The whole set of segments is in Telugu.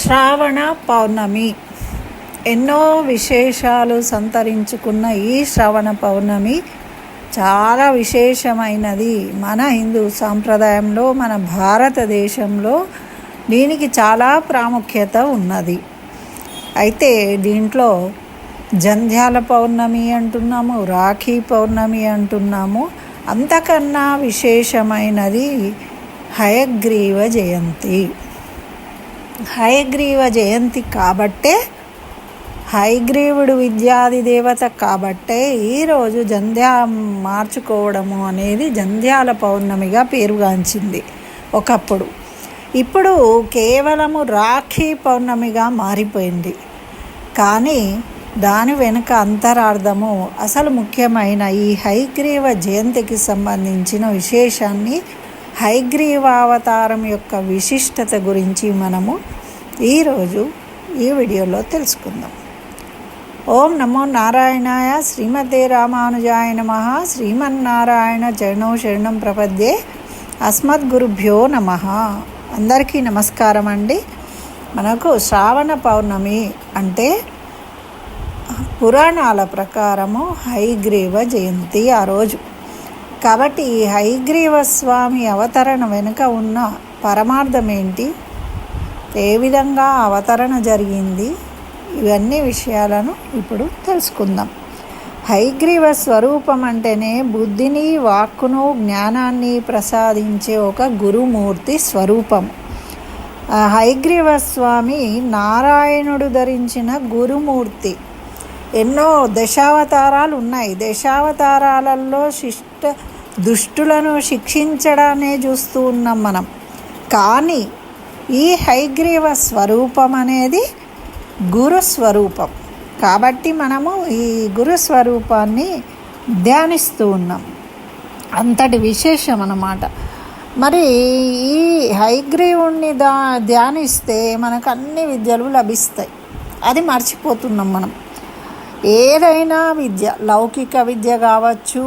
శ్రావణ పౌర్ణమి. ఎన్నో విశేషాలు సంతరించుకున్న ఈ శ్రవణ పౌర్ణమి చాలా విశేషమైనది. మన హిందూ సాంప్రదాయంలో మన భారతదేశంలో దీనికి చాలా ప్రాముఖ్యత ఉన్నది. అయితే దీంట్లో జంధ్యాల పౌర్ణమి అంటున్నాము రాఖీ పౌర్ణమి అంటున్నాము. అంతకన్నా విశేషమైనది హయగ్రీవ జయంతి. హయగ్రీవ జయంతి కాబట్టే హయగ్రీవుడు విద్యాది దేవత కాబట్టే ఈరోజు జంధ్యా మార్చుకోవడము అనేది జంధ్యాల పౌర్ణమిగా పేరుగాంచింది ఒకప్పుడు. ఇప్పుడు కేవలము రాఖీ పౌర్ణమిగా మారిపోయింది. కానీ దాని వెనుక అంతరార్థము అసలు ముఖ్యమైన ఈ హైగ్రీవ జయంతికి సంబంధించిన విశేషాన్ని హైగ్రీవావతారం యొక్క విశిష్టత గురించి మనము ఈరోజు ఈ వీడియోలో తెలుసుకుందాం. ఓం నమో నారాయణాయ శ్రీమతే రామానుజాయ నమ. శ్రీమన్నారాయణ జనో శరణం ప్రపద్యే అస్మద్గురుభ్యో నమ. అందరికీ నమస్కారం అండి. మనకు శ్రావణ పౌర్ణమి అంటే పురాణాల ప్రకారము హైగ్రీవ జయంతి ఆ రోజు. కాబట్టి ఈ హైగ్రీవ స్వామి అవతరణ వెనుక ఉన్న పరమార్థం ఏంటి ఏ విధంగా అవతరణ జరిగింది? ఇవన్నీ విషయాలను ఇప్పుడు తెలుసుకుందాం. హైగ్రీవ స్వరూపం అంటేనే బుద్ధిని వాక్కును జ్ఞానాన్ని ప్రసాదించే ఒక గురుమూర్తి స్వరూపం. హైగ్రీవ స్వామి నారాయణుడు ధరించిన గురుమూర్తి. ఎన్నో దశావతారాలు ఉన్నాయి. దశావతారాలలో శిష్ట దుష్టులను శిక్షించడానే చూస్తూ ఉన్నాం మనం. కానీ ఈ హైగ్రీవ స్వరూపం అనేది గురు స్వరూపం. కాబట్టి మనము ఈ గురు స్వరూపాన్ని ధ్యానిస్తూ ఉన్నాం. అంతటి విశేషం అన్నమాట. మరి ఈ హైగ్రీవుణ్ణి దా ధ్యానిస్తే మనకు అన్ని విద్యలు లభిస్తాయి. అది మర్చిపోతున్నాం మనం. ఏదైనా విద్య లౌకిక విద్య కావచ్చు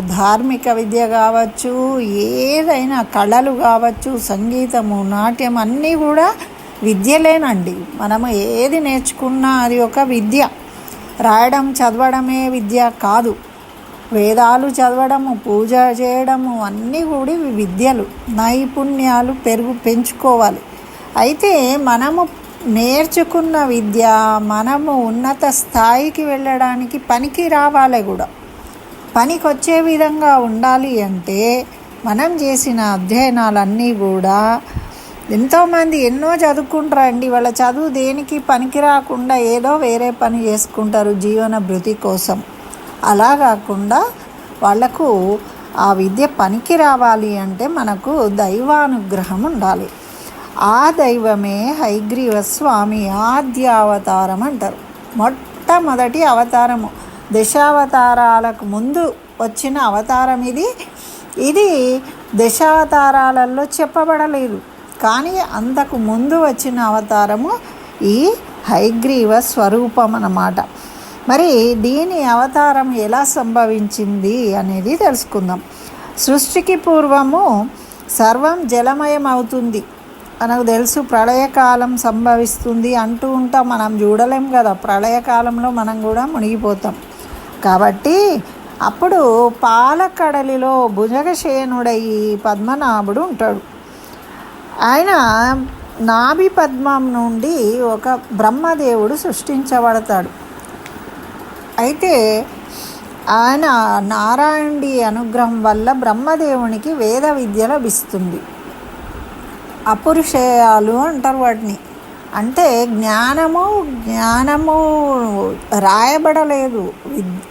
ధార్మిక విద్య కావచ్చు ఏదైనా కళలు కావచ్చు సంగీతము నాట్యం అన్నీ కూడా విద్యలేనండి. మనము ఏది నేర్చుకున్నా అది ఒక విద్య. రాయడం చదవడమే విద్య కాదు. వేదాలు చదవడము పూజ చేయడము అన్నీ కూడా విద్యలు. నైపుణ్యాలు పెరుగు పెంచుకోవాలి. అయితే మనము నేర్చుకున్న విద్య మనము ఉన్నత స్థాయికి వెళ్ళడానికి పనికి రావాలి కూడా. పనికి వచ్చే విధంగా ఉండాలి అంటే మనం చేసిన అధ్యయనాలన్నీ కూడా ఎంతోమంది ఎన్నో చదువుకుంటారండి. వాళ్ళ చదువు దేనికి పనికి రాకుండా ఏదో వేరే పని చేసుకుంటారు జీవన భృతి కోసం. అలా కాకుండా వాళ్ళకు ఆ విద్య పనికి రావాలి అంటే మనకు దైవానుగ్రహం ఉండాలి. ఆ దైవమే హైగ్రీవ స్వామి ఆద్య అవతారం అంటారు. మొట్టమొదటి అవతారము. దశావతారాలకు ముందు వచ్చిన అవతారం ఇది. ఇది దశావతారాలలో చెప్పబడలేదు. కానీ అంతకు ముందు వచ్చిన అవతారము ఈ హైగ్రీవ స్వరూపం అన్నమాట. మరి దీని అవతారం ఎలా సంభవించింది అనేది తెలుసుకుందాం. సృష్టికి పూర్వము సర్వం జలమయం అవుతుంది మనకు తెలుసు ప్రళయకాలం సంభవిస్తుంది అంటూ ఉంటాం. మనం చూడలేం కదా ప్రళయకాలంలో మనం కూడా మునిగిపోతాం. కాబట్టి అప్పుడు పాలకడలిలో భుజగశయనుడయి పద్మనాభుడు ఉంటాడు. ఆయన నాభి పద్మం నుండి ఒక బ్రహ్మదేవుడు సృష్టించబడతాడు. అయితే ఆయన నారాయణుడి అనుగ్రహం వల్ల బ్రహ్మదేవునికి వేద విద్య లభిస్తుంది. అపురుషేయాలు అంటారు వాటిని. అంటే జ్ఞానము జ్ఞానము రాయబడలేదు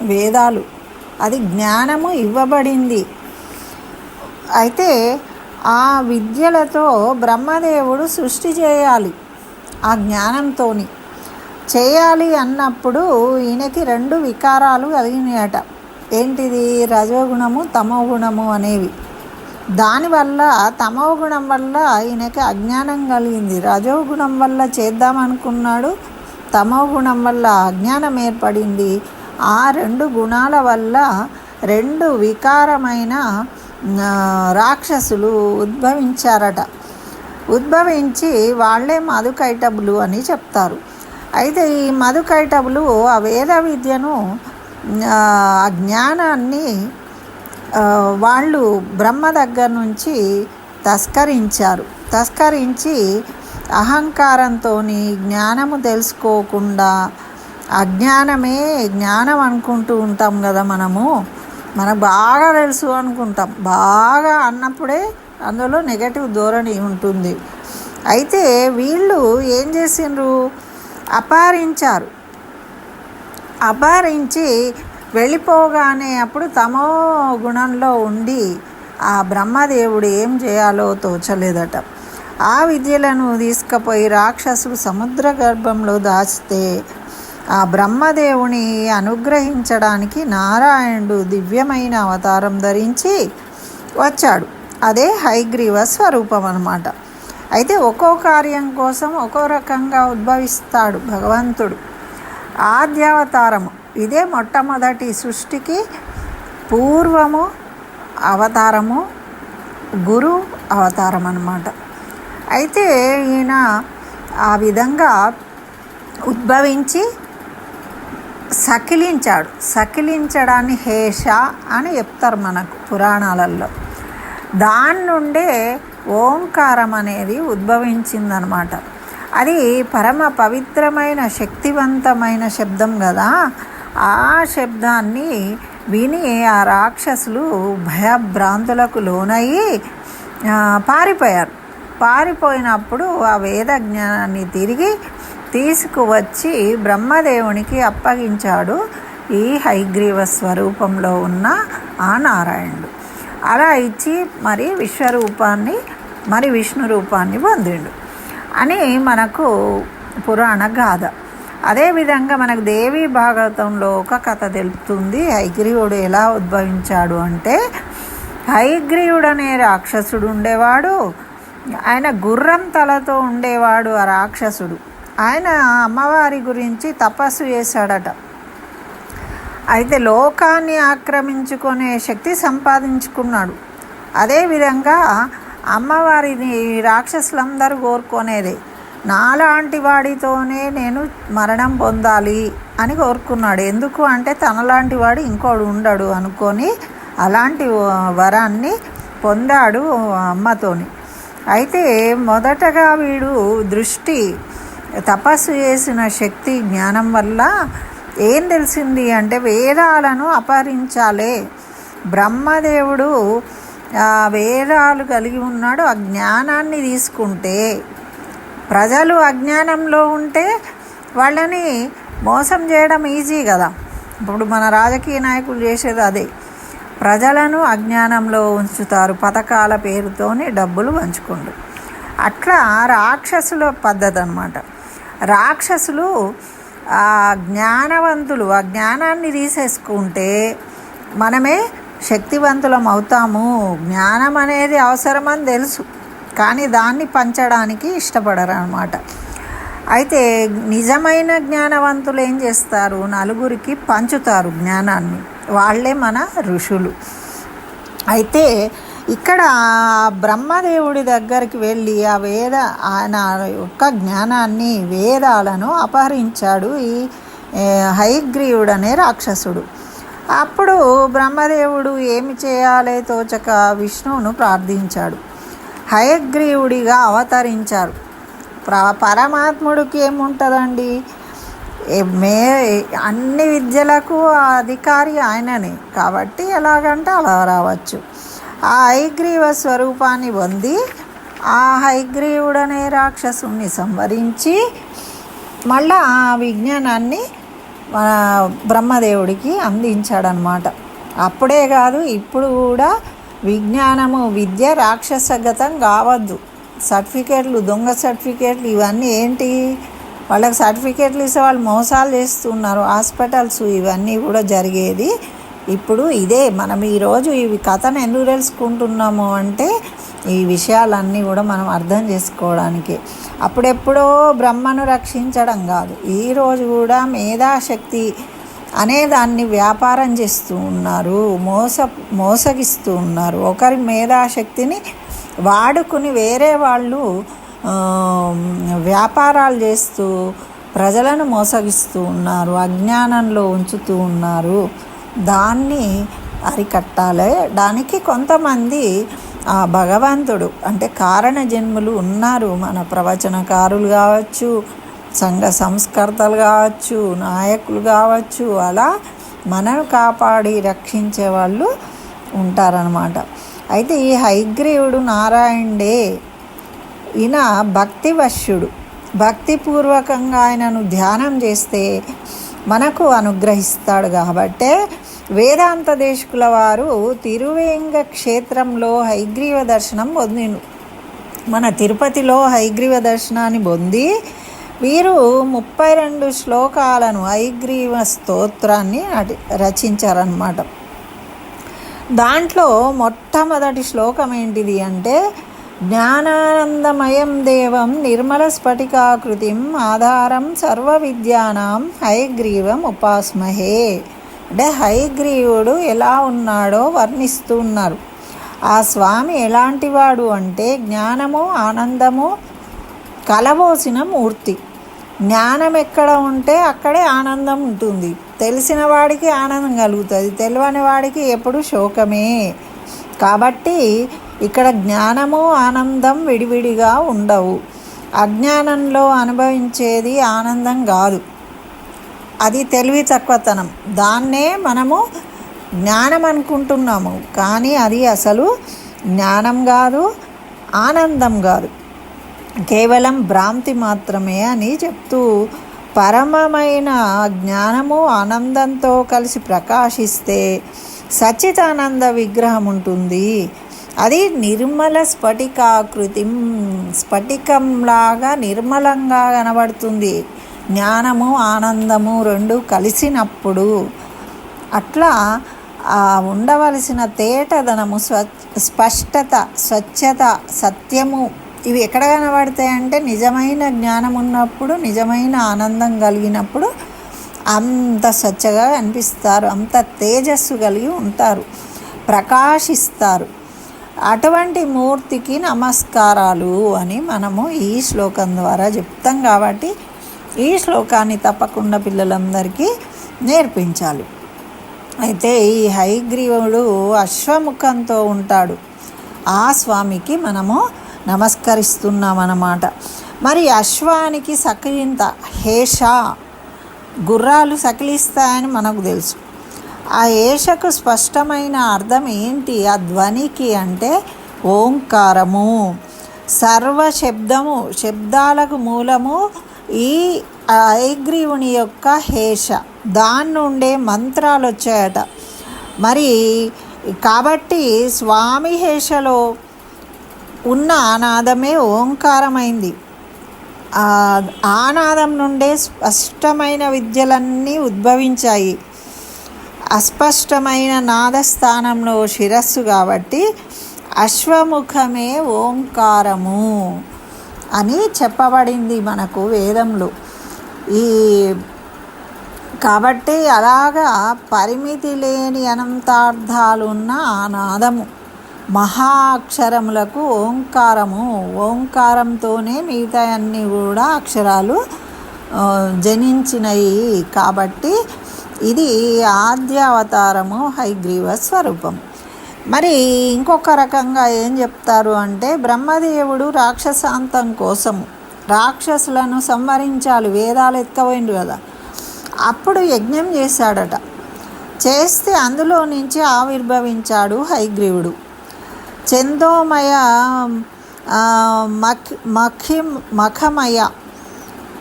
వేదాలు. అది జ్ఞానము ఇవ్వబడింది. అయితే ఆ విద్యలతో బ్రహ్మదేవుడు సృష్టి చేయాలి ఆ జ్ఞానంతో చేయాలి అన్నప్పుడు ఈయనకి రెండు వికారాలు కలిగినాయట. ఏంటిది? రజోగుణము తమోగుణము అనేవి. దానివల్ల తమోగుణం వల్ల ఈయనకి అజ్ఞానం కలిగింది. రజోగుణం వల్ల చేద్దామనుకున్నాడు తమోగుణం వల్ల అజ్ఞానం ఏర్పడింది. ఆ రెండు గుణాల వల్ల రెండు వికారమైన రాక్షసులు ఉద్భవించారట. ఉద్భవించి వాళ్ళే మధుకైటబులు అని చెప్తారు. అయితే ఈ మధుకైటబులు ఆ వేద విద్యను ఆ జ్ఞానాన్ని వాళ్ళు బ్రహ్మ దగ్గర నుంచి తస్కరించారు. తస్కరించి అహంకారంతో జ్ఞానము తెలుసుకోకుండా అజ్ఞానమే జ్ఞానం అనుకుంటూ ఉంటాం కదా మనము. మనకు బాగా తెలుసు అనుకుంటాం. బాగా అన్నప్పుడే అందులో నెగటివ్ ధోరణి ఉంటుంది. అయితే వీళ్ళు ఏం చేసిండ్రు? అపహరించారు. అపహరించి వెళ్ళిపోగానే అప్పుడు తమో గుణంలో ఉండి ఆ బ్రహ్మదేవుడు ఏం చేయాలో తోచలేదట. ఆ విద్యలను తీసుకుపోయి రాక్షసుడు సముద్ర గర్భంలో దాచితే ఆ బ్రహ్మదేవుని అనుగ్రహించడానికి నారాయణుడు దివ్యమైన అవతారం ధరించి వచ్చాడు. అదే హైగ్రీవ స్వరూపం అన్నమాట. అయితే ఒక్కో కార్యం కోసం ఒక్కో రకంగా ఉద్భవిస్తాడు భగవంతుడు. ఆద్యావతారము. ఇదే మొట్టమొదటి సృష్టికి పూర్వము అవతారము గురు అవతారం అన్నమాట. అయితే ఈయన ఆ విధంగా ఉద్భవించి సకిలించాడు. సకిలించడాన్ని హేష అని చెప్తారు మనకు పురాణాలలో దాని నుండే ఓంకారం అనేది ఉద్భవించిందనమాట అది పరమ పవిత్రమైన శక్తివంతమైన శబ్దం కదా. ఆ శబ్దాన్ని విని ఆ రాక్షసులు భయభ్రాంతులకు లోనయ్యి పారిపోయారు. పారిపోయినప్పుడు ఆ వేద జ్ఞానాన్ని తిరిగి తీసుకువచ్చి బ్రహ్మదేవునికి అప్పగించాడు ఈ హైగ్రీవ స్వరూపంలో ఉన్న ఆ నారాయణుడు. అలా ఇచ్చి మరి విశ్వరూపాన్ని మరి విష్ణు రూపాన్ని పొందిండు. అని మనకు పురాణ గాథ. అదేవిధంగా మనకు దేవి భాగవతంలో ఒక కథ తెలుపుతుంది. హైగ్రీవుడు ఎలా ఉద్భవించాడు అంటే హైగ్రీవుడు అనే రాక్షసుడు ఉండేవాడు. ఆయన గుర్రం తలతో ఉండేవాడు ఆ రాక్షసుడు. ఆయన అమ్మవారి గురించి తపస్సు చేశాడట. అయితే లోకాన్ని ఆక్రమించుకునే శక్తి సంపాదించుకున్నాడు. అదేవిధంగా అమ్మవారిని రాక్షసులందరూ కోరుకునేది. నాలాంటి వాడితోనే నేను మరణం పొందాలి అని కోరుకున్నాడు. ఎందుకు అంటే తనలాంటి వాడు ఇంకోడు ఉండడు అనుకొని అలాంటి వరాన్ని పొందాడు అమ్మతోని. అయితే మొదటగా వీడు దృష్టి తపస్సు చేసిన శక్తి జ్ఞానం వల్ల ఏం తెలిసింది అంటే వేదాలను అపహరించాలే. బ్రహ్మదేవుడు వేదాలు కలిగి ఉన్నాడు ఆ జ్ఞానాన్ని తీసుకుంటే ప్రజలు అజ్ఞానంలో ఉంటే వాళ్ళని మోసం చేయడం ఈజీ కదా. ఇప్పుడు మన రాజకీయ నాయకులు చేసేది అదే. ప్రజలను అజ్ఞానంలో ఉంచుతారు పథకాల పేరుతోనే డబ్బులు పంచుకుండు అట్లా రాక్షసుల పద్ధతి అనమాట రాక్షసులు ఆ జ్ఞానవంతులు ఆ జ్ఞానాన్ని తీసేసుకుంటే మనమే శక్తివంతులం అవుతాము. జ్ఞానం అనేది అవసరమని తెలుసు. కానీ దాన్ని పంచడానికి ఇష్టపడరు అనమాట అయితే నిజమైన జ్ఞానవంతులు ఏం చేస్తారు? నలుగురికి పంచుతారు జ్ఞానాన్ని. వాళ్ళే మన ఋషులు. అయితే ఇక్కడ బ్రహ్మదేవుడి దగ్గరికి వెళ్ళి ఆ వేద ఆయన యొక్క జ్ఞానాన్ని వేదాలను అపహరించాడు ఈ హైగ్రీవుడు అనే రాక్షసుడు. అప్పుడు బ్రహ్మదేవుడు ఏమి చేయాలో తోచక విష్ణువును ప్రార్థించాడు. హయగ్రీవుడిగా అవతరించారు. ప్ర పరమాత్ముడికి ఏముంటుందండి? మే అన్ని విద్యలకు అధికారి ఆయననే. కాబట్టి ఎలాగంటే అలా రావచ్చు. ఆ హైగ్రీవ స్వరూపాన్ని పొంది ఆ హైగ్రీవుడనే రాక్షసుని సంవరించి మళ్ళా ఆ విజ్ఞానాన్ని మన బ్రహ్మదేవుడికి అందించాడనమాట. అప్పుడే కాదు ఇప్పుడు కూడా విజ్ఞానము విద్య రాక్షసగతం కావద్దు. సర్టిఫికేట్లు దొంగ సర్టిఫికేట్లు ఇవన్నీ ఏంటి? వాళ్ళకి సర్టిఫికేట్లు ఇస్తే వాళ్ళు మోసాలు చేస్తున్నారు. హాస్పిటల్స్ ఇవన్నీ కూడా జరిగేది. ఇప్పుడు ఇదే మనం ఈరోజు ఈ కథను ఎందుకు తెలుసుకుంటున్నాము అంటే ఈ విషయాలన్నీ కూడా మనం అర్థం చేసుకోవడానికి. అప్పుడెప్పుడో బ్రహ్మను రక్షించడం కాదు. ఈరోజు కూడా మేధాశక్తి అనే దాన్ని వ్యాపారం చేస్తూ ఉన్నారు మోస మోసగిస్తూ ఉన్నారు. ఒకరి మేధాశక్తిని వాడుకుని వేరే వాళ్ళు వ్యాపారాలు చేస్తూ ప్రజలను మోసగిస్తూ ఉన్నారు అజ్ఞానంలో ఉంచుతూ ఉన్నారు. దాన్ని అరికట్టాలి. దానికి కొంతమంది ఆ భగవంతుడు అంటే కారణ జన్ములు ఉన్నారు. మన ప్రవచనకారులు కావచ్చు సంఘ సంస్కర్తలు కావచ్చు నాయకులు కావచ్చు అలా మనను కాపాడి రక్షించే వాళ్ళు ఉంటారనమాట అయితే ఈ హైగ్రీవుడు నారాయణుడే ఈయన భక్తివశ్యుడు. భక్తిపూర్వకంగా ఆయనను ధ్యానం చేస్తే మనకు అనుగ్రహిస్తాడు కాబట్టే వేదాంత దేశకుల వారు తిరువేంగ క్షేత్రంలో హైగ్రీవ దర్శనం పొందిండు మన తిరుపతిలో హైగ్రీవ దర్శనాన్ని పొంది వీరు ముప్పై రెండు శ్లోకాలను ఐగ్రీవ స్తోత్రాన్ని నటి రచించారనమాట దాంట్లో మొట్టమొదటి శ్లోకం ఏంటిది అంటే జ్ఞానానందమయం దేవం నిర్మల స్ఫటికాకృతిం ఆధారం సర్వ విద్యానాం హైగ్రీవం ఉపాస్మహే. అంటే హైగ్రీవుడు ఎలా ఉన్నాడో వర్ణిస్తూ ఉన్నారు. ఆ స్వామి ఎలాంటివాడు అంటే జ్ఞానము ఆనందము కలబోసిన మూర్తి. జ్ఞానం ఎక్కడ ఉంటే అక్కడే ఆనందం ఉంటుంది. తెలిసిన వాడికి ఆనందం కలుగుతుంది. తెలియని వాడికి ఎప్పుడు శోకమే. కాబట్టి ఇక్కడ జ్ఞానము ఆనందం విడివిడిగా ఉండవు. అజ్ఞానంలో అనుభవించేది ఆనందం కాదు. అది తెలివి తక్కువతనం. దాన్నే మనము జ్ఞానం అనుకుంటున్నాము. కానీ అది అసలు జ్ఞానం కాదు ఆనందం కాదు. కేవలం భ్రాంతి మాత్రమే అని చెప్తూ పరమమైన జ్ఞానము ఆనందంతో కలిసి ప్రకాశిస్తే సచ్చిదానంద విగ్రహం ఉంటుంది. అది నిర్మల స్ఫటికాకృతి స్ఫటికంలాగా నిర్మలంగా కనబడుతుంది. జ్ఞానము ఆనందము రెండు కలిసినప్పుడు అట్లా ఆ ఉండవలసిన తేటదనము స్వ స్పష్టత స్వచ్ఛత సత్యము ఇవి ఎక్కడ కనబడతాయి అంటే నిజమైన జ్ఞానం ఉన్నప్పుడు నిజమైన ఆనందం కలిగినప్పుడు అంత స్వచ్ఛగా అనిపిస్తారు అంత తేజస్సు కలిగి ఉంటారు. ప్రకాశిస్తారు. అటువంటి మూర్తికి నమస్కారాలు అని మనము ఈ శ్లోకం ద్వారా చెప్తాం కాబట్టి ఈ శ్లోకాన్ని తప్పకుండా పిల్లలందరికీ నేర్పించాలి. అయితే ఈ హైగ్రీవుడు అశ్వముఖంతో ఉంటాడు. ఆ స్వామికి మనము నమస్కరిస్తున్నామన్నమాట. మరి అశ్వానికి సకలింత హేష? గుర్రాలు సకిలిస్తాయని మనకు తెలుసు. ఆ ఏషకు స్పష్టమైన అర్థం ఏంటి? ఆ ధ్వనికి అంటే ఓంకారము. సర్వ శబ్దము శబ్దాలకు మూలము ఈ ఐగ్రీవుని యొక్క హేష. దాని నుండే మంత్రాలు వచ్చాయట మరి కాబట్టి స్వామి హేషలో ఉన్న ఆనాదమే ఓంకారమైంది. ఆనాదం నుండే స్పష్టమైన విద్యలన్నీ ఉద్భవించాయి. అస్పష్టమైన నాదస్థానంలో శిరస్సు కాబట్టి అశ్వముఖమే ఓంకారము అని చెప్పబడింది మనకు వేదంలో. ఈ కాబట్టి అలాగా పరిమితి లేని అనంతార్థాలున్న ఆనాదము. మహా మహాక్షరములకు ఓంకారము. ఓంకారంతోనే మిగతా అన్నీ కూడా అక్షరాలు జనించినవి కాబట్టి ఇది ఆద్యావతారము హైగ్రీవ స్వరూపం. మరి ఇంకొక రకంగా ఏం చెప్తారు అంటే బ్రహ్మదేవుడు రాక్షసాంతం కోసము. రాక్షసులను సంవరించాలి వేదాలు ఎత్తుకపోయిండు కదా. అప్పుడు యజ్ఞం చేశాడట. చేస్తే అందులో నుంచి ఆవిర్భవించాడు హైగ్రీవుడు. చందోమయ మఖ్ మఖి మఖమయ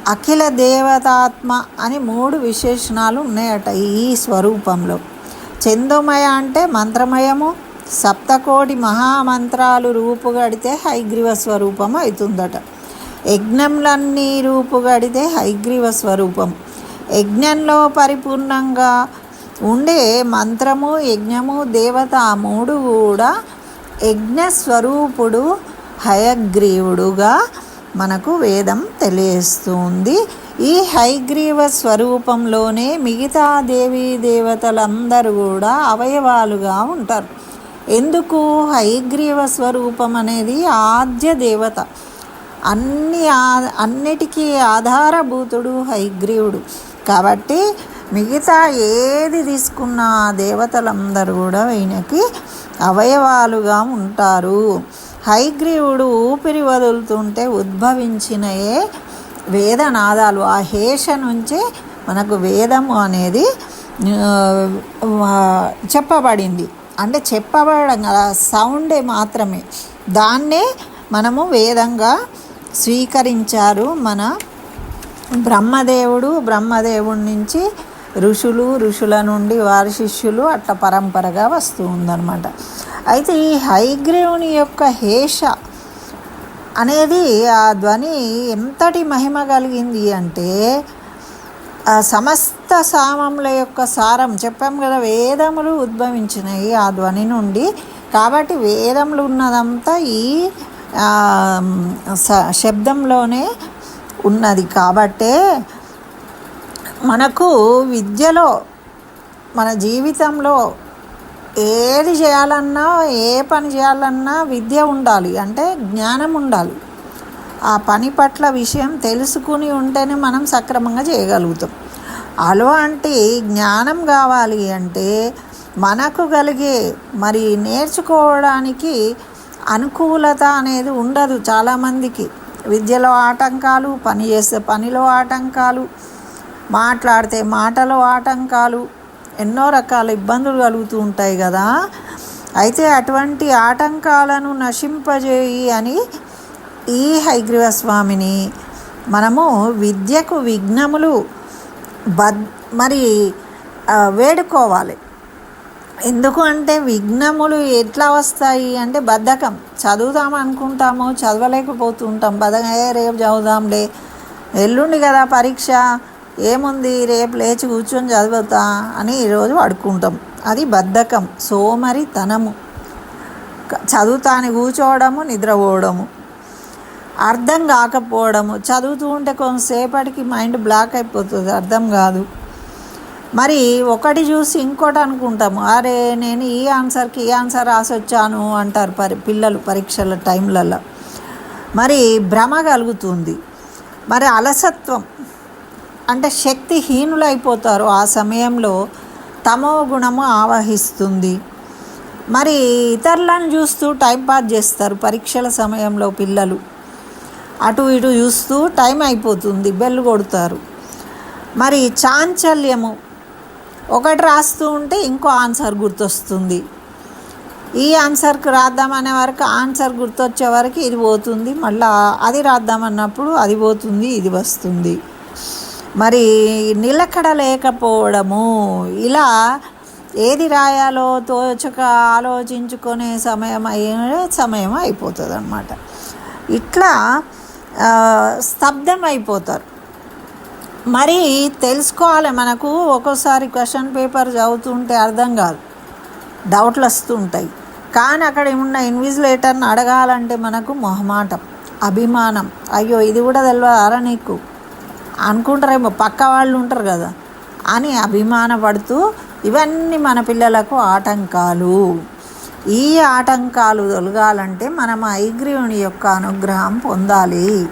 అఖిల దేవతాత్మ అని మూడు విశేషణాలు ఉన్నాయట ఈ స్వరూపంలో. చందోమయ అంటే మంత్రమయము సప్తకోటి మహామంత్రాలు రూపుగడితే హైగ్రీవ స్వరూపం అవుతుందట. యజ్ఞంలన్నీ రూపుగడితే హైగ్రీవ స్వరూపం. యజ్ఞంలో పరిపూర్ణంగా ఉండే మంత్రము యజ్ఞము దేవత మూడు కూడా యజ్ఞ స్వరూపుడు హయగ్రీవుడుగా మనకు వేదం తెలియస్తుంది ఈ హైగ్రీవ స్వరూపంలోనే మిగతా దేవీ దేవతలందరూ కూడా అవయవాలుగా ఉంటారు. ఎందుకు? హైగ్రీవ స్వరూపం అనేది ఆద్య దేవత. అన్ని అన్నిటికీ ఆధారభూతుడు హైగ్రీవుడు కాబట్టి మిగతా ఏది తీసుకున్న దేవతలందరూ కూడా ఈయనకి అవయవాలుగా ఉంటారు. హైగ్రీవుడు ఊపిరి వదులుతుంటే ఉద్భవించినయే వేదనాదాలు. ఆ హేష నుంచే మనకు వేదము అనేది చెప్పబడింది. అంటే చెప్పబడడం కదా సౌండే మాత్రమే. దాన్నే మనము వేదంగా స్వీకరించారు మన బ్రహ్మదేవుడు. బ్రహ్మదేవుడి నుంచి ఋషులు ఋషుల నుండి వారి శిష్యులు అట్లా పరంపరగా వస్తూ ఉందన్నమాట. అయితే ఈ హైగ్రీవుని యొక్క హేష అనేది ఆ ధ్వని ఎంతటి మహిమ కలిగింది అంటే ఆ సమస్త సామముల యొక్క సారం చెప్పాం కదా వేదములు ఉద్భవించినాయి ఆ ధ్వని నుండి. కాబట్టి వేదములు ఉన్నదంతా ఈ స- శబ్దంలోనే ఉన్నది కాబట్టే మనకు విద్యలో మన జీవితంలో ఏది చేయాలన్నా ఏ పని చేయాలన్నా విద్య ఉండాలి. అంటే జ్ఞానం ఉండాలి. ఆ పని పట్ల విషయం తెలుసుకుని ఉంటేనే మనం సక్రమంగా చేయగలుగుతాం. అలాంటి జ్ఞానం కావాలి అంటే మనకు కలిగే మరి నేర్చుకోవడానికి అనుకూలత అనేది ఉండదు చాలామందికి. విద్యలో ఆటంకాలు పని చేసే పనిలో ఆటంకాలు మాట్లాడితే మాటలు ఆటంకాలు ఎన్నో రకాల ఇబ్బందులు కలుగుతూ ఉంటాయి కదా. అయితే అటువంటి ఆటంకాలను నశింపజేయి అని ఈ హైగ్రీవ స్వామిని మనము విద్యకు విఘ్నములు బద్ మరి వేడుకోవాలి. ఎందుకు అంటే విఘ్నములు ఎట్లా వస్తాయి అంటే బద్ధకం. చదువుదాం అనుకుంటాము చదవలేకపోతుంటాం బద్ధకం ఏ రేపు చదువుదాంలే. ఎల్లుండి కదా పరీక్ష. ఏముంది రేపు లేచి కూర్చొని చదువుతా అని ఈరోజు పడుకుంటాం. అది బద్ధకం సోమరితనము. చదువుతాని కూర్చోవడము నిద్రపోవడము అర్థం కాకపోవడము. చదువుతూ ఉంటే కొంతసేపటికి మైండ్ బ్లాక్ అయిపోతుంది అర్థం కాదు. మరి ఒకటి చూసి ఇంకోటి అనుకుంటాము. అరే నేను ఈ ఆన్సర్కి ఈ ఆన్సర్ రాసి వచ్చాను అంటారు పరి పిల్లలు పరీక్షల టైంలలో మరి భ్రమ కలుగుతుంది. మరి అలసత్వం అంటే శక్తిహీనులైపోతారు ఆ సమయంలో. తమో గుణము ఆవహిస్తుంది. మరి ఇతరులను చూస్తూ టైంపాస్ చేస్తారు పరీక్షల సమయంలో పిల్లలు. అటు ఇటు చూస్తూ టైం అయిపోతుంది బెల్లు కొడతారు. మరి చాంచల్యము ఒకటి రాస్తూ ఉంటే ఇంకో ఆన్సర్ గుర్తొస్తుంది. ఈ ఆన్సర్కి రాద్దామనే వరకు ఆన్సర్ గుర్తొచ్చే వరకు ఇది పోతుంది మళ్ళీ అది రాద్దామన్నప్పుడు అది పోతుంది ఇది వస్తుంది. మరి నిలకడ లేకపోవడము. ఇలా ఏది రాయాలో తోచక ఆలోచించుకునే సమయం అయ్యే సమయం అయిపోతుంది అనమాట ఇట్లా స్తబ్దం అయిపోతారు. మరి తెలుసుకోవాలి మనకు ఒక్కోసారి క్వశ్చన్ పేపర్ చదువుతుంటే అర్థం కాదు. డౌట్లు వస్తుంటాయి. కానీ అక్కడ ఉన్న ఇన్విజిలేటర్ని అడగాలంటే మనకు మొహమాటం అభిమానం. అయ్యో ఇది కూడా తెలియదారా నీకు? అనుకుంటారేమో పక్క వాళ్ళు ఉంటారు కదా. అని అభిమానపడుతూ ఇవన్నీ మన పిల్లలకు ఆటంకాలు. ఈ ఆటంకాలు తొలగాలంటే మనం హైగ్రీవుని యొక్క అనుగ్రహం పొందాలి.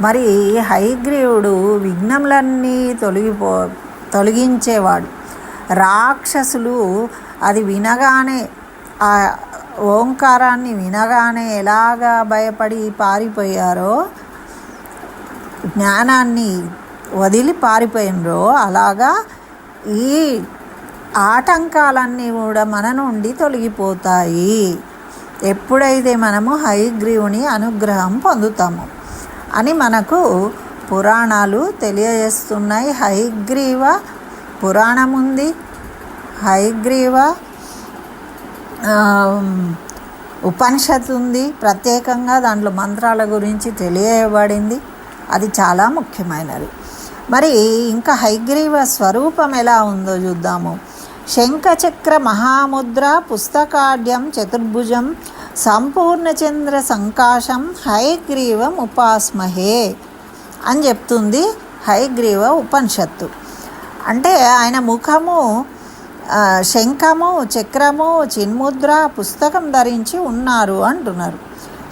మరి హైగ్రీవుడు విఘ్నములన్నీ తొలగిపో తొలగించేవాడు. రాక్షసులు అది వినగానే ఆ ఓంకారాన్ని వినగానే ఎలాగా భయపడి పారిపోయారో జ్ఞానాన్ని వదిలి పారిపోయినరో అలాగా ఈ ఆటంకాలన్నీ కూడా మన నుండి తొలగిపోతాయి. ఎప్పుడైతే మనము హైగ్రీవుని అనుగ్రహం పొందుతాము అని మనకు పురాణాలు తెలియజేస్తున్నాయి. హైగ్రీవ పురాణం ఉంది హైగ్రీవ ఉపనిషత్తు ఉంది ప్రత్యేకంగా దాంట్లో మంత్రాల గురించి తెలియబడింది అది చాలా ముఖ్యమైనది. మరి ఇంకా హైగ్రీవ స్వరూపం ఎలా ఉందో చూద్దాము. శంఖచక్ర మహాముద్ర పుస్తకాడ్యం చతుర్భుజం సంపూర్ణచంద్ర సంకాశం హైగ్రీవం ఉపాస్మహే అని చెప్తుంది హైగ్రీవ ఉపనిషత్తు. అంటే ఆయన ముఖము శంఖము చక్రము చిన్ముద్ర పుస్తకం ధరించి ఉన్నారు అంటున్నారు.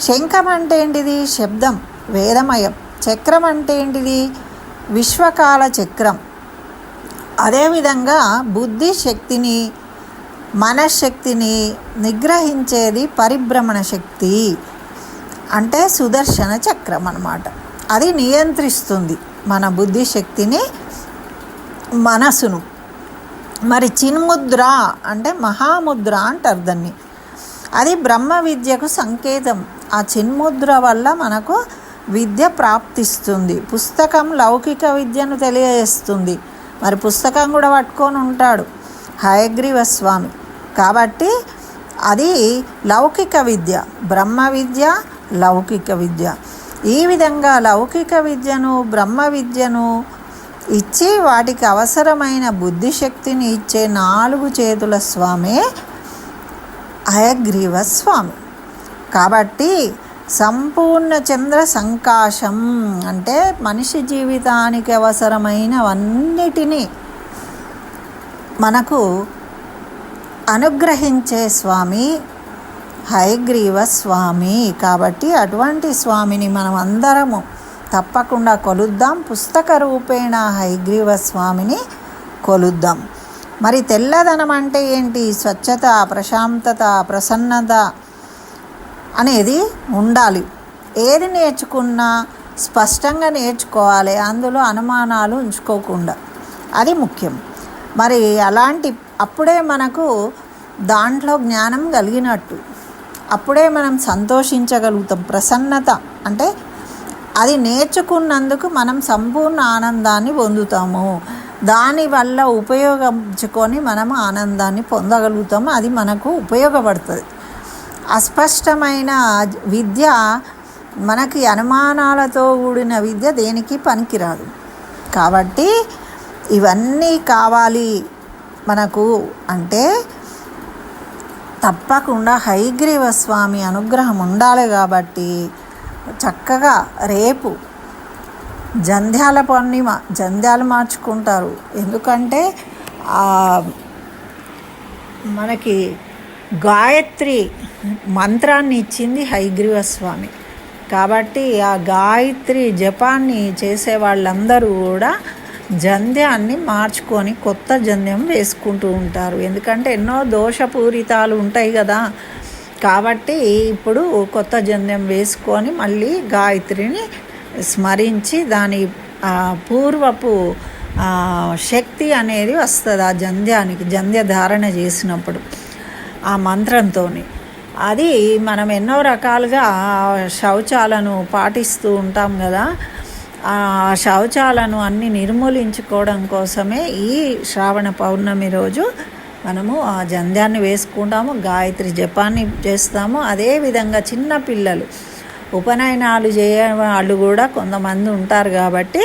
శంఖం అంటే ఏంటిది? శబ్దం వేదమయం. చక్రం అంటే ఏంటిది? విశ్వకాల చక్రం. అదేవిధంగా బుద్ధి శక్తిని మనశ్శక్తిని నిగ్రహించేది పరిభ్రమణ శక్తి అంటే సుదర్శన చక్రం అన్నమాట. అది నియంత్రిస్తుంది మన బుద్ధి శక్తిని మనసును. మరి చిన్ముద్ర అంటే మహాముద్ర అంటారు దాన్ని. అది బ్రహ్మ విద్యకు సంకేతం. ఆ చిన్ముద్ర వల్ల మనకు విద్య ప్రాప్తిస్తుంది. పుస్తకం లౌకిక విద్యను తెలియజేస్తుంది. మరి పుస్తకం కూడా పట్టుకొని ఉంటాడు. హయగ్రీవ స్వామి. కాబట్టి అది లౌకిక విద్య బ్రహ్మ విద్య లౌకిక విద్య. ఈ విధంగా లౌకిక విద్యను బ్రహ్మ విద్యను ఇచ్చి వాటికి అవసరమైన బుద్ధిశక్తిని ఇచ్చే నాలుగు చేతుల స్వామే హయగ్రీవ స్వామి. కాబట్టి సంపూర్ణ చంద్ర సంకాశం అంటే మనిషి జీవితానికి అవసరమైనవన్నిటినీ మనకు అనుగ్రహించే స్వామి హైగ్రీవ స్వామి. కాబట్టి అటువంటి స్వామిని మనం అందరము తప్పకుండా కొలుద్దాం. పుస్తక రూపేణ హైగ్రీవ స్వామిని కొలుద్దాం. మరి తెల్లదనం అంటే ఏంటి? స్వచ్ఛత ప్రశాంతత ప్రసన్నత అనేది ఉండాలి. ఏది నేర్చుకున్నా స్పష్టంగా నేర్చుకోవాలి. అందులో అనుమానాలు ఉంచుకోకుండా. అది ముఖ్యం. మరి అలాంటి అప్పుడే మనకు దాంట్లో జ్ఞానం కలిగినట్టు అప్పుడే మనం సంతోషించగలుగుతాం. ప్రసన్నత అంటే అది నేర్చుకున్నందుకు మనం సంపూర్ణ ఆనందాన్ని పొందుతాము. దానివల్ల ఉపయోగించుకొని మనం ఆనందాన్ని పొందగలుగుతాము. అది మనకు ఉపయోగపడుతుంది. అస్పష్టమైన విద్య మనకి అనుమానాలతో కూడిన విద్య దేనికి పనికిరాదు. కాబట్టి ఇవన్నీ కావాలి మనకు అంటే తప్పకుండా హైగ్రీవ స్వామి అనుగ్రహం ఉండాలి కాబట్టి చక్కగా రేపు జంధ్యాల పౌర్ణిమ జంధ్యాలు మార్చుకుంటారు. ఎందుకంటే మనకి గాయత్రి మంత్రాన్ని ఇచ్చింది హైగ్రీవ స్వామి కాబట్టి ఆ గాయత్రి జపాన్ని చేసే వాళ్ళందరూ కూడా జంధ్యాన్ని మార్చుకొని కొత్త జంధ్యం వేసుకుంటూ ఉంటారు. ఎందుకంటే ఎన్నో దోషపూరితాలు ఉంటాయి కదా. కాబట్టి ఇప్పుడు కొత్త జంధ్యం వేసుకొని మళ్ళీ గాయత్రిని స్మరించి దాని పూర్వపు శక్తి అనేది వస్తుంది ఆ జంధ్యానికి జంధ్య ధారణ చేసినప్పుడు ఆ మంత్రంతో అది మనం ఎన్నో రకాలుగా శౌచాలను పాటిస్తూ ఉంటాం కదా. ఆ శౌచాలను అన్ని నిర్మూలించుకోవడం కోసమే ఈ శ్రావణ పౌర్ణమి రోజు మనము ఆ జంధ్యాన్ని వేసుకుంటాము గాయత్రి జపాన్ని చేస్తాము. అదేవిధంగా చిన్నపిల్లలు ఉపనయనాలు చేయ వాళ్ళు కూడా కొంతమంది ఉంటారు కాబట్టి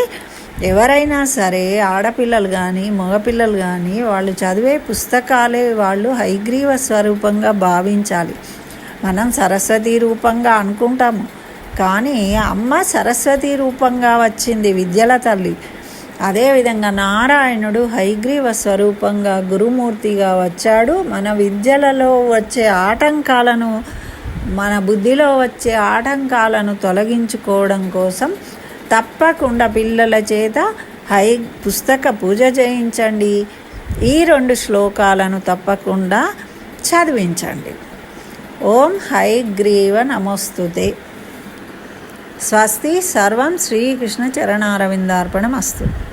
ఎవరైనా సరే ఆడపిల్లలు కానీ మగపిల్లలు కానీ వాళ్ళు చదివే పుస్తకాలే వాళ్ళు హైగ్రీవ స్వరూపంగా భావించాలి. మనం సరస్వతి రూపంగా అనుకుంటాము. కానీ అమ్మ సరస్వతి రూపంగా వచ్చింది విద్యల తల్లి. అదేవిధంగా నారాయణుడు హైగ్రీవ స్వరూపంగా గురుమూర్తిగా వచ్చాడు. మన విద్యలలో వచ్చే ఆటంకాలను మన బుద్ధిలో వచ్చే ఆటంకాలను తొలగించుకోవడం కోసం తప్పకుండా పిల్లల చేత హై పుస్తక పూజ చేయించండి. ఈ రెండు శ్లోకాలను తప్పకుండా చదివించండి. ఓం హై గ్రీవ నమోస్తుతే. స్వస్తి సర్వం శ్రీకృష్ణ చరణారవిందార్పణం అస్తు